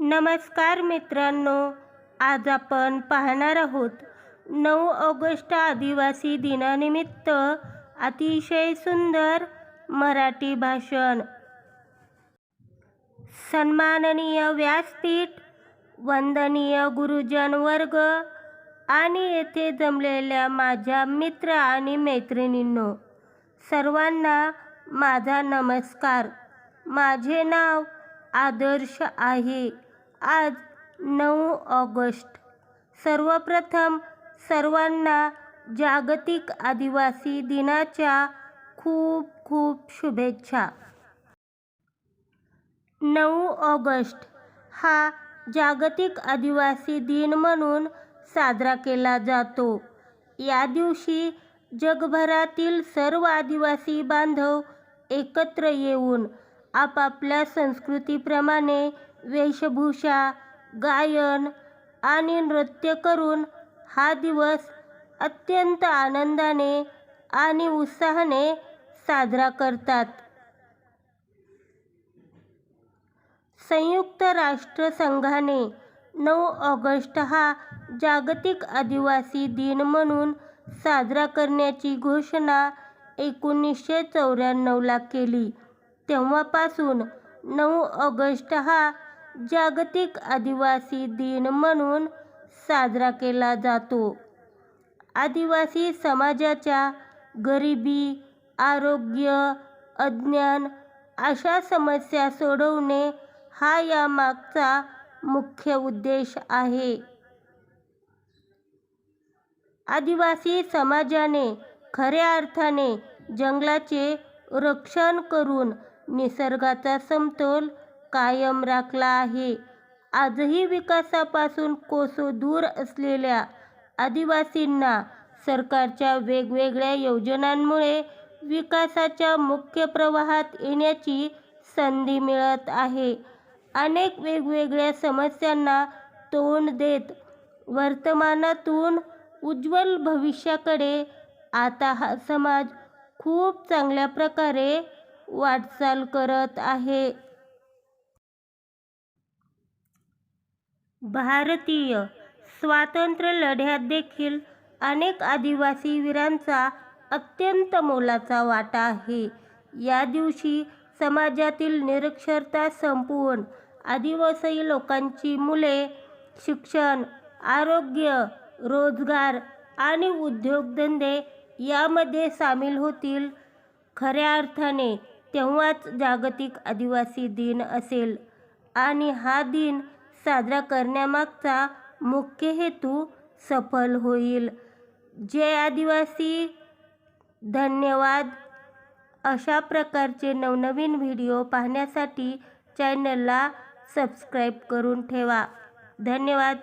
नमस्कार मित्रांनो आज आपण पाहणार आहोत नऊ ऑगस्ट आदिवासी दिनानिमित्त अतिशय सुंदर मराठी भाषण. सन्माननीय व्यासपीठ वंदनीय गुरुजन वर्ग आणि येथे जमलेल्या माझ्या मित्र आणि मैत्रिणींनो सर्वांना माझा नमस्कार. माझे नाव आदर्श आहे. आज नऊ ऑगस्ट. सर्वप्रथम सर्वांना जागतिक आदिवासी दिनाच्या खूप खूप शुभेच्छा. नऊ ऑगस्ट हा जागतिक आदिवासी दिन म्हणून साजरा केला जातो. या दिवशी जगभरातील सर्व आदिवासी बांधव एकत्र येऊन आपापल्या संस्कृतीप्रमाणे वेशभूषा गायन आणि नृत्य करून हा दिवस अत्यंत आनंदाने आणि उत्साहाने साजरा करतात. संयुक्त राष्ट्र संघाने नऊ ऑगस्ट हा जागतिक आदिवासी दिन म्हणून साजरा करण्याची घोषणा एकोणीसशे चौऱ्याण्णवला केली. तेव्हापासून नऊ ऑगस्ट हा जागतिक आदिवासी दिन म्हणून साजरा केला जातो. आदिवासी समाजाच्या गरिबी आरोग्य अज्ञान अशा समस्या सोडवणे हा यामागचा मुख्य उद्देश आहे. आदिवासी समाजाने खऱ्या अर्थाने जंगलाचे रक्षण करून निसर्गाचा समतोल कायम राखला आहे. आजही विकासापासून कोसो दूर असलेल्या आदिवासींना सरकारच्या वेगवेगळ्या योजनांमुळे विकासाच्या मुख्य प्रवाहात येण्याची संधी मिळत आहे. अनेक वेगवेगळ्या समस्यांना तोंड देत वर्तमानातून उज्ज्वल भविष्याकडे आता हा समाज खूप चांगल्या प्रकारे वाटचाल करत आहे. भारतीय स्वातंत्र्य लढ्यात देखील अनेक आदिवासी वीरांचा अत्यंत मोलाचा वाटा आहे. या दिवशी समाजातील निरक्षरता संपवून आदिवासी लोकांची मुले शिक्षण आरोग्य रोजगार आणि उद्योगधंदे यामध्ये सामील होतील. खऱ्या अर्थाने तेव्हाच जागतिक आदिवासी दिन असेल आणि हा दिन साजरा करण्यामागचा मुख्य हेतू सफल होईल. जय आदिवासी धन्यवाद. अशा प्रकारचे नवनवीन व्हिडिओ पाहण्यासाठी चॅनलला सबस्क्राईब करून ठेवा. धन्यवाद.